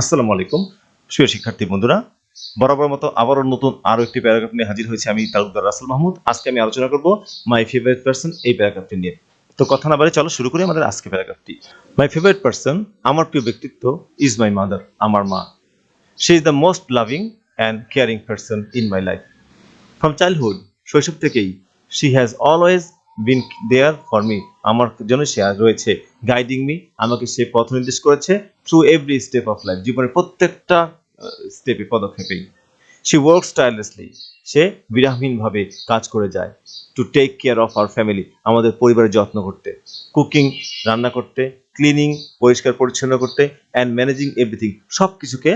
আসসালামু আলাইকুম। প্রিয় শিক্ষার্থী বন্ধুরা, বরাবর মতো আবারও নতুন আরও একটি প্যারাগ্রাফ নিয়ে হাজির হয়েছে আমি তালুকদার রাসেল মাহমুদ। আজকে আমি আলোচনা করব মাই ফেভারিট পার্সন এই প্যারাগ্রাফটি নিয়ে। তো কথা না বাড়ি চলো শুরু করি আমাদের আজকে প্যারাগ্রাফটি মাই ফেভারিট পার্সন আমার প্রিয় ব্যক্তিত্ব ইজ মাই মাদার আমার মা। She is the most loving and caring person in my life from childhood শৈশব থেকেই she has always been there for me আমার জন্য সে রয়েছে গাইডিং মি আমাকে সে পথ নির্দেশ করেছে through every step of life জীবনের প্রত্যেকটা স্টেপে পদক্ষেপেই। সে ওয়ার্কস টায়ারলেসলি সে বিরামহীনভাবে কাজ করে যায় to take care of our family আমাদের পরিবারের যত্ন করতে। কুকিং রান্না করতে ক্লিনিং পরিষ্কার পরিচ্ছন্ন করতে অ্যান্ড ম্যানেজিং এভরিথিং সব কিছুকে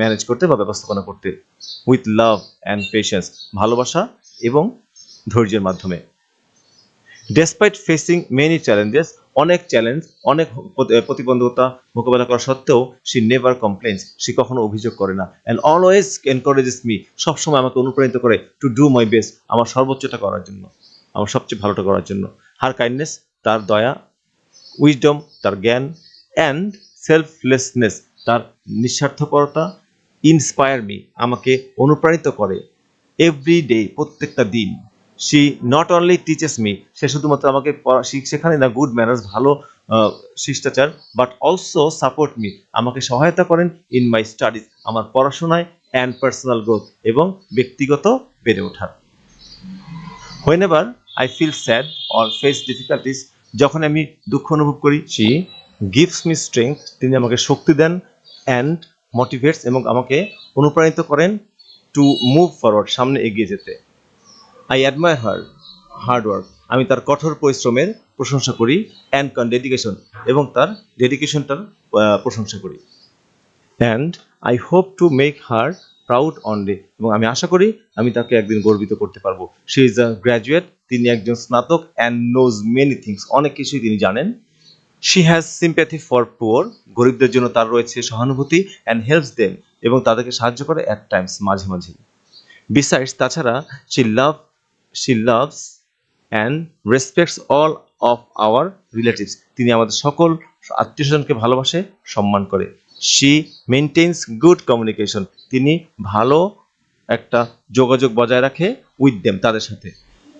ম্যানেজ করতে বা ব্যবস্থাপনা করতে। উইথ লাভ অ্যান্ড পেশেন্স ভালোবাসা এবং ধৈর্যের মাধ্যমে। ডেসপাইট ফেসিং মেনি চ্যালেঞ্জেস অনেক চ্যালেঞ্জ অনেক প্রতি- প্রতিবন্ধকতা মোকাবেলা করা সত্ত্বেও সি নেভার কমপ্লেন্স সে কখনো অভিযোগ করে না। অ্যান্ড অলওয়েজ এনকারেজেস মি সবসময় আমাকে অনুপ্রাণিত করে টু ডু মাই বেস্ট আমার সর্বোচ্চটা করার জন্য, আমার সবচেয়ে ভালোটা করার জন্য। হার কাইন্ডনেস তার দয়া উইজডম তার জ্ঞান অ্যান্ড সেলফলেসনেস তার নিঃস্বার্থপরতা ইন্সপায়ার মি আমাকে অনুপ্রাণিত করে এভরি ডে প্রত্যেকটা দিন। She not only teaches me সে শুধুমাত্র আমাকে শেখানে না গুড ম্যানার্স ভালো শিষ্টাচার বাট অলসো সাপোর্ট মি আমাকে সহায়তা করেন ইন মাই স্টাডিজ আমার পড়াশোনায় অ্যান্ড পার্সোনাল গ্রোথ এবং ব্যক্তিগত বেড়ে ওঠার। Whenever I feel sad or face difficulties যখন আমি দুঃখ অনুভব করি সি গিভস মি স্ট্রেংথ তিনি আমাকে শক্তি দেন অ্যান্ড মোটিভেটস এবং আমাকে অনুপ্রাণিত করেন টু মুভ ফরওয়ার্ড সামনে এগিয়ে যেতে। I admire her hard work আমি তার কঠোর পরিশ্রমের প্রশংসা করি অ্যান্ড কন ডেডিকেশন এবং তার ডেডিকেশনটার প্রশংসা করি। And I hope to make her proud one day এবং আমি আশা করি আমি তাকে একদিন গর্বিত করতে পারব। সি ইজ আ গ্র্যাজুয়েট তিনি একজন স্নাতক অ্যান্ড নোজ মেনি থিংস অনেক কিছুই তিনি জানেন। She has sympathy for poor গরিবদের জন্য তার রয়েছে সহানুভূতি অ্যান্ড হেল্পস দেম এবং তাদেরকে সাহায্য করে অ্যাট টাইমস মাঝে মাঝে। বিসাইডস তাছাড়া she love she loves and respects all of our relatives তিনি আমাদের সকল আত্মীয় স্বজনকে ভালোবাসে, সম্মান করে। শি মেনটেন্স গুড কমিউনিকেশন তিনি ভালো একটা যোগাযোগ বজায় রাখে উইথ দেম তাদের সাথে।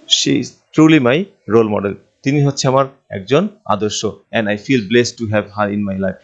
She truly my role model তিনি হচ্ছে আমার একজন আদর্শ। And I feel bless to have her in my life